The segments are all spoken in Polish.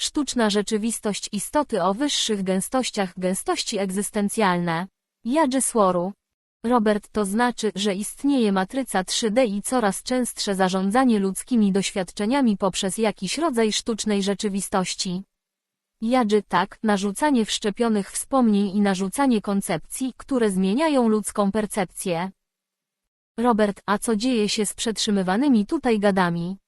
Sztuczna rzeczywistość istoty o wyższych gęstościach gęstości egzystencjalne. Jadży Słoru. Robert to znaczy, że istnieje matryca 3D i coraz częstsze zarządzanie ludzkimi doświadczeniami poprzez jakiś rodzaj sztucznej rzeczywistości. Jadży tak, narzucanie wszczepionych wspomnień i narzucanie koncepcji, które zmieniają ludzką percepcję. Robert, a co dzieje się z przetrzymywanymi tutaj gadami?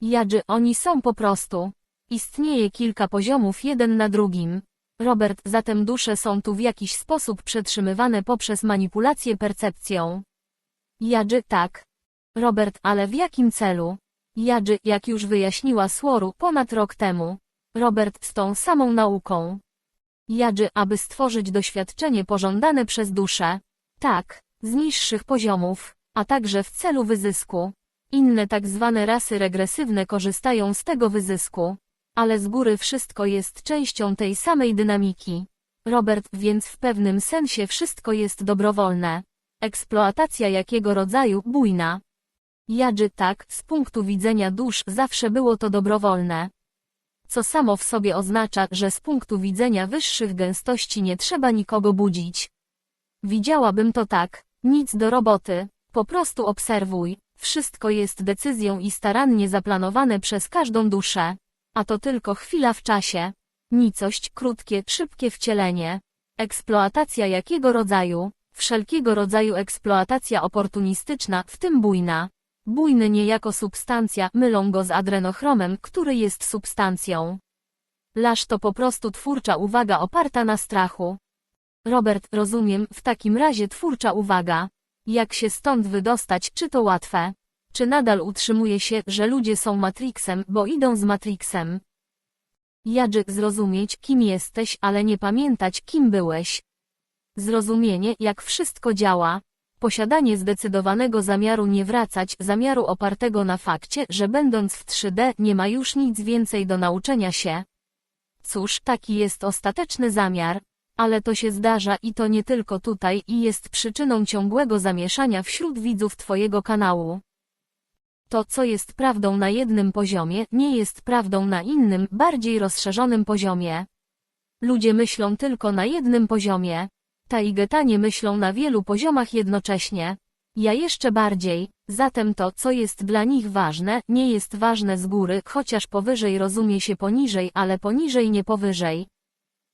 Jadży, oni są po prostu. Istnieje kilka poziomów jeden na drugim. Robert, zatem dusze są tu w jakiś sposób przetrzymywane poprzez manipulację percepcją. Jadży, tak. Robert, ale w jakim celu? Jadży, jak już wyjaśniła Słoru ponad rok temu. Robert, z tą samą nauką. Jadży, aby stworzyć doświadczenie pożądane przez duszę. Tak, z niższych poziomów, a także w celu wyzysku. Inne tak zwane rasy regresywne korzystają z tego wyzysku. Ale z góry wszystko jest częścią tej samej dynamiki. Robert, więc w pewnym sensie wszystko jest dobrowolne. Eksploatacja jakiego rodzaju, bujna. Jadży tak, z punktu widzenia dusz zawsze było to dobrowolne. Co samo w sobie oznacza, że z punktu widzenia wyższych gęstości nie trzeba nikogo budzić. Widziałabym to tak, nic do roboty, po prostu obserwuj, wszystko jest decyzją i starannie zaplanowane przez każdą duszę. A to tylko chwila w czasie. Nicość, krótkie, szybkie wcielenie. Eksploatacja jakiego rodzaju? Wszelkiego rodzaju eksploatacja oportunistyczna, w tym bujna. Bujny nie jako substancja, mylą go z adrenochromem, który jest substancją. Lasz to po prostu twórcza uwaga oparta na strachu. Robert, rozumiem, w takim razie twórcza uwaga. Jak się stąd wydostać, czy to łatwe? Czy nadal utrzymuje się, że ludzie są Matrixem, bo idą z Matrixem? Jadży, zrozumieć, kim jesteś, ale nie pamiętać, kim byłeś. Zrozumienie, jak wszystko działa. Posiadanie zdecydowanego zamiaru nie wracać, zamiaru opartego na fakcie, że będąc w 3D nie ma już nic więcej do nauczenia się. Cóż, taki jest ostateczny zamiar. Ale to się zdarza i to nie tylko tutaj i jest przyczyną ciągłego zamieszania wśród widzów Twojego kanału. To, co jest prawdą na jednym poziomie, nie jest prawdą na innym, bardziej rozszerzonym poziomie. Ludzie myślą tylko na jednym poziomie. Taigetanie myślą na wielu poziomach jednocześnie. Ja jeszcze bardziej, zatem to, co jest dla nich ważne, nie jest ważne z góry, chociaż powyżej rozumie się poniżej, ale poniżej nie powyżej.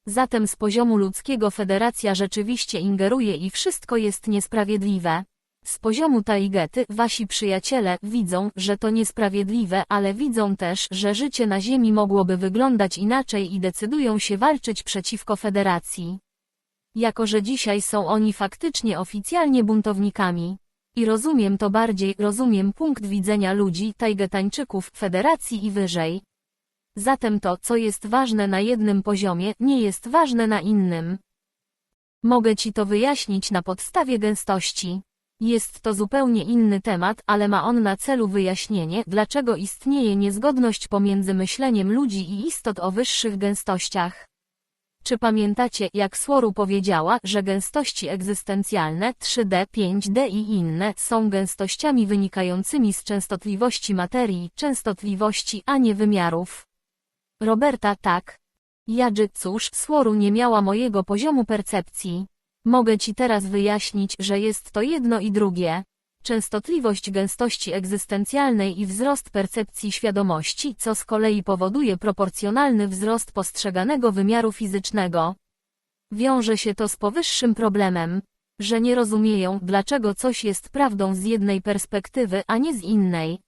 Zatem z poziomu ludzkiego federacja rzeczywiście ingeruje i wszystko jest niesprawiedliwe. Z poziomu Taigety wasi przyjaciele widzą, że to niesprawiedliwe, ale widzą też, że życie na Ziemi mogłoby wyglądać inaczej i decydują się walczyć przeciwko federacji. Jako że dzisiaj są oni faktycznie oficjalnie buntownikami. I rozumiem to bardziej, rozumiem punkt widzenia ludzi, Taigetańczyków, federacji i wyżej. Zatem to, co jest ważne na jednym poziomie, nie jest ważne na innym. Mogę ci to wyjaśnić na podstawie gęstości. Jest to zupełnie inny temat, ale ma on na celu wyjaśnienie, dlaczego istnieje niezgodność pomiędzy myśleniem ludzi i istot o wyższych gęstościach. Czy pamiętacie, jak Słoru powiedziała, że gęstości egzystencjalne 3D, 5D i inne są gęstościami wynikającymi z częstotliwości materii, częstotliwości, a nie wymiarów? Roberta tak. Jadży, cóż, Słoru nie miała mojego poziomu percepcji. Mogę Ci teraz wyjaśnić, że jest to jedno i drugie. Częstotliwość gęstości egzystencjalnej i wzrost percepcji świadomości, co z kolei powoduje proporcjonalny wzrost postrzeganego wymiaru fizycznego. Wiąże się to z powyższym problemem, że nie rozumieją, dlaczego coś jest prawdą z jednej perspektywy, a nie z innej.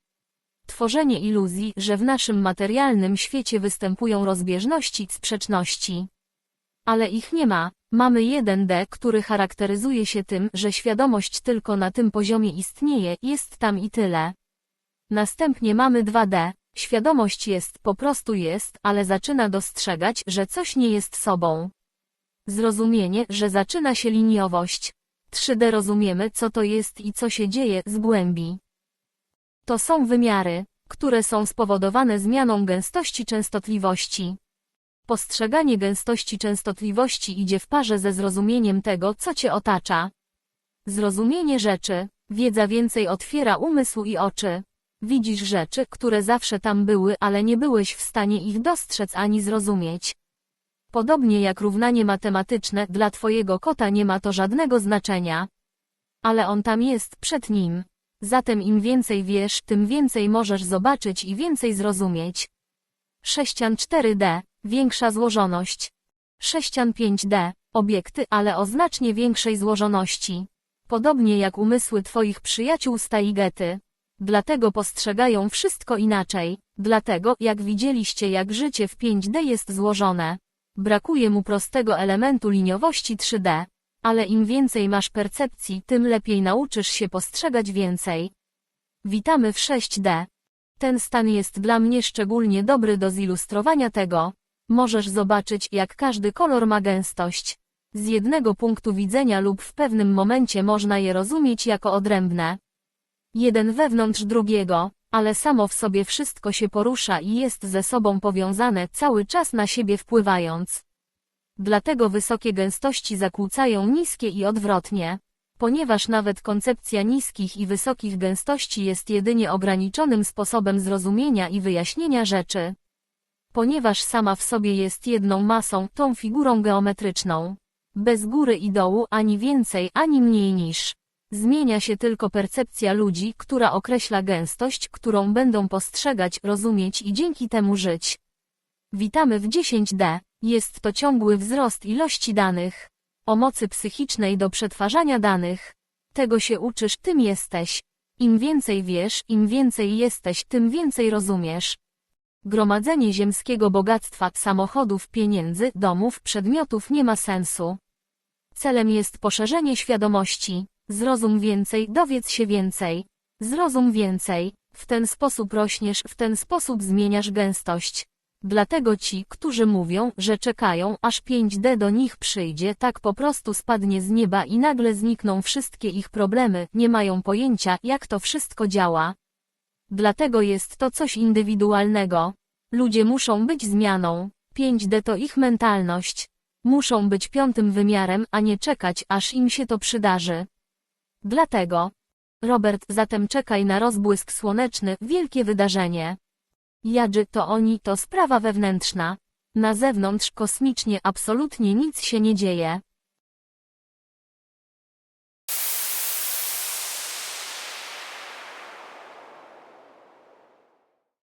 Tworzenie iluzji, że w naszym materialnym świecie występują rozbieżności, sprzeczności. Ale ich nie ma, Mamy 1D, który charakteryzuje się tym, że świadomość tylko na tym poziomie istnieje, jest tam i tyle. Następnie mamy 2D. Świadomość jest, po prostu jest, ale zaczyna dostrzegać, że coś nie jest sobą. Zrozumienie, że zaczyna się liniowość. 3D rozumiemy, co to jest i co się dzieje z głębi. To są wymiary, które są spowodowane zmianą gęstości częstotliwości. Postrzeganie gęstości częstotliwości idzie w parze ze zrozumieniem tego, co cię otacza. Zrozumienie rzeczy, wiedza więcej otwiera umysł i oczy. Widzisz rzeczy, które zawsze tam były, ale nie byłeś w stanie ich dostrzec ani zrozumieć. Podobnie jak równanie matematyczne, dla twojego kota nie ma to żadnego znaczenia. Ale on tam jest, przed nim. Zatem im więcej wiesz, tym więcej możesz zobaczyć i więcej zrozumieć. Sześcian 4D, większa złożoność. Sześcian 5D, obiekty, ale o znacznie większej złożoności. Podobnie jak umysły twoich przyjaciół z Taigety. Dlatego postrzegają wszystko inaczej. Dlatego, jak widzieliście jak życie w 5D jest złożone. Brakuje mu prostego elementu liniowości 3D. Ale im więcej masz percepcji, tym lepiej nauczysz się postrzegać więcej. Witamy w 6D. Ten stan jest dla mnie szczególnie dobry do zilustrowania tego. Możesz zobaczyć, jak każdy kolor ma gęstość. Z jednego punktu widzenia lub w pewnym momencie można je rozumieć jako odrębne. Jeden wewnątrz drugiego, ale samo w sobie wszystko się porusza i jest ze sobą powiązane cały czas na siebie wpływając. Dlatego wysokie gęstości zakłócają niskie i odwrotnie. Ponieważ nawet koncepcja niskich i wysokich gęstości jest jedynie ograniczonym sposobem zrozumienia i wyjaśnienia rzeczy. Ponieważ sama w sobie jest jedną masą, tą figurą geometryczną. Bez góry i dołu ani więcej, ani mniej niż. Zmienia się tylko percepcja ludzi, która określa gęstość, którą będą postrzegać, rozumieć i dzięki temu żyć. Witamy w 10D. Jest to ciągły wzrost ilości danych. O mocy psychicznej do przetwarzania danych. Tego się uczysz, tym jesteś. Im więcej wiesz, im więcej jesteś, tym więcej rozumiesz. Gromadzenie ziemskiego bogactwa, samochodów, pieniędzy, domów, przedmiotów nie ma sensu. Celem jest poszerzenie świadomości. Zrozum więcej, dowiedz się więcej. Zrozum więcej. W ten sposób rośniesz, w ten sposób zmieniasz gęstość. Dlatego ci, którzy mówią, że czekają, aż 5D do nich przyjdzie, tak po prostu spadnie z nieba i nagle znikną wszystkie ich problemy, nie mają pojęcia, jak to wszystko działa. Dlatego jest to coś indywidualnego. Ludzie muszą być zmianą. 5D to ich mentalność. Muszą być piątym wymiarem, a nie czekać, aż im się to przydarzy. Dlatego. Robert, zatem czekaj na rozbłysk słoneczny, wielkie wydarzenie. Jadży to oni, to sprawa wewnętrzna. Na zewnątrz kosmicznie absolutnie nic się nie dzieje.